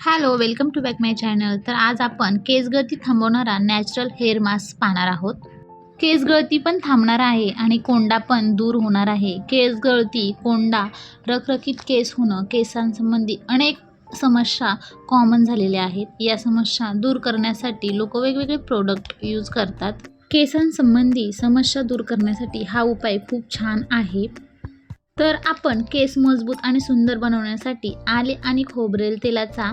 Hello welcome to back my channel तर आज आपण केसगळती थांबवणारा नॅचरल हेअर मास्क पाहणार आहोत. केसगळती पण थांबणार आहे आणि कोंडा पण दूर होणार आहे. केसगळती कोंडा रखरखीत केस होणं केसांसंबंधी अनेक समस्या कॉमन झालेल्या आहेत. या समस्या दूर करण्यासाठी लोक वेगवेगळे प्रोडक्ट यूज करतात. केसांसंबंधी समस्या दूर करण्यासाठी हा उपाय खूप छान आहे. तर आपण केस मजबूत आणि सुंदर बनवण्यासाठी आले आणि खोबरेल तेलाचा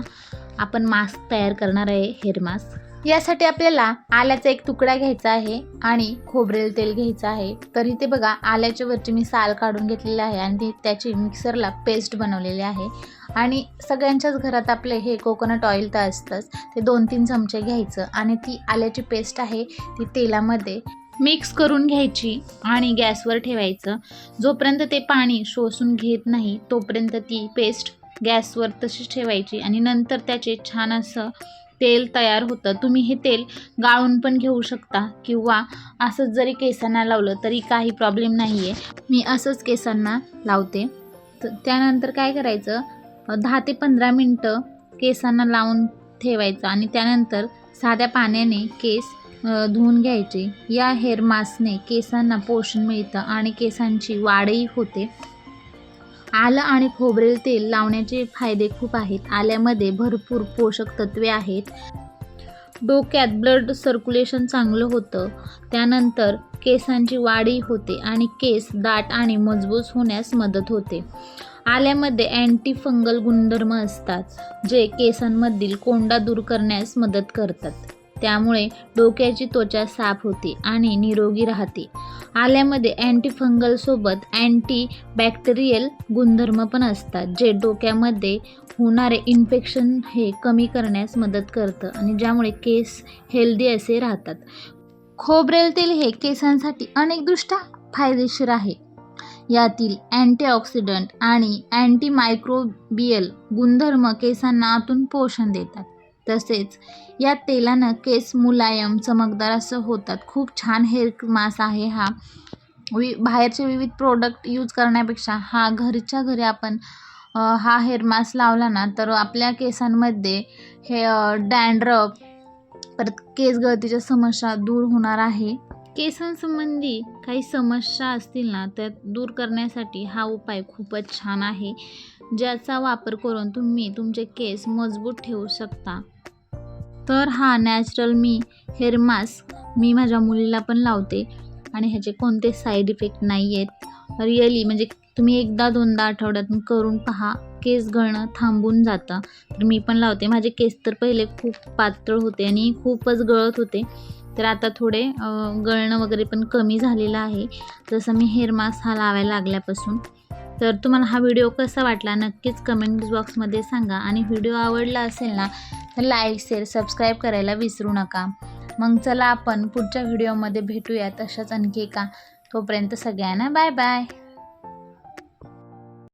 आपण मास्क तयार करणार आहे हेअर मास्क यासाठी आपल्याला आल्याचा एक तुकडा घ्यायचा आहे आणि खोबरेल तेल घ्यायचं आहे. तर इथे बघा आल्याच्या वरची मी साल काढून घेतलेली आहे आणि ती त्याची मिक्सरला पेस्ट बनवलेली आहे. आणि सगळ्यांच्याच घरात आपले हे कोकोनट ऑइल तर असतंच. ते दोन तीन चमचे घ्यायचं आणि ती आल्याची पेस्ट आहे ती तेलामध्ये मिक्स करून घ्यायची आणि गॅसवर ठेवायचं. जोपर्यंत ते पाणी शोषून घेत नाही तोपर्यंत ती पेस्ट गॅसवर तशीच ठेवायची आणि नंतर त्याचे छान असं तेल तयार होतं. तुम्ही हे तेल गाळून पण घेऊ शकता किंवा असंच जरी केसांना लावलं तरी काही प्रॉब्लेम नाही आहे मी असंच केसांना लावते. तर त्यानंतर काय करायचं? दहा ते पंधरा मिनटं केसांना लावून ठेवायचं आणि त्यानंतर साध्या पाण्याने केस धुवून घ्यायचे. या हेअर मास्कने केसांना पोषण मिळतं आणि केसांची वाढही होते. आलं आणि खोबरेल तेल लावण्याचे फायदे खूप आहेत. आल्यामध्ये भरपूर पोषक तत्वे आहेत. डोक्यात ब्लड सर्क्युलेशन चांगलं होतं. त्यानंतर केसांची वाढही होते आणि केस दाट आणि मजबूत होण्यास मदत होते. आल्यामध्ये अँटी फंगल गुणधर्म असतात जे केसांमधील कोंडा दूर करण्यास मदत करतात. त्यामुळे डोक्याची त्वचा साफ होते आणि निरोगी राहते. आल्यामध्ये अँटीफंगलसोबत अँटी बॅक्टेरियल गुणधर्म पण असतात जे डोक्यामध्ये होणारे इन्फेक्शन हे कमी करण्यास मदत करतं आणि ज्यामुळे केस हेल्दी असे राहतात. खोबरेल तेल हे केसांसाठी अनेकदृष्ट्या फायदेशीर आहे. यातील अँटीऑक्सिडंट आणि अँटी मायक्रोबियल गुणधर्म केसांना आतून पोषण देतात. तसेच या तेलानं केस मुलायम चमकदार असं होतात. खूप छान हेअर मास्क आहे हा. वि बाहेरचे विविध प्रोडक्ट यूज करण्यापेक्षा हा घरच्या घरी आपण हा हेअर मास्क लावला ना तर आपल्या केसांमध्ये हे डँड्रफ परत केस गळतीच्या समस्या दूर होणार आहे. केसांसंबंधी काही समस्या असतील ना त्या दूर करण्यासाठी हा उपाय खूपच छान आहे ज्याचा वापर करून तुम्ही तुमचे केस मजबूत ठेवू शकता. तर हा नॅचरल मी हेअर मास्क मी माझ्या मुलीला पण लावते आणि ह्याचे कोणते साईड इफेक्ट नाही आहेत रिअली म्हणजे तुम्ही एकदा दोनदा आठवड्यातून करून पहा. केस गळणं थांबून जातं. तर मी पण लावते. माझे केस तर पहिले खूप पातळ होते आणि खूपच गळत होते. तर आता थोडे गळणं वगैरे पण कमी झालेलं आहे. जसं मी हेअर मास्क हा लावायला लागल्यापासून. तर तुम्हाला हा व्हिडिओ कसा वाटला नक्कीच कमेंट बॉक्समध्ये सांगा. आणि व्हिडिओ आवडला असेल ना तर लाईक शेअर सबस्क्राईब करायला विसरू नका. मग चला आपण पुढच्या व्हिडिओमध्ये भेटूया तशाच आणखी एका. तोपर्यंत सगळ्यांना बाय बाय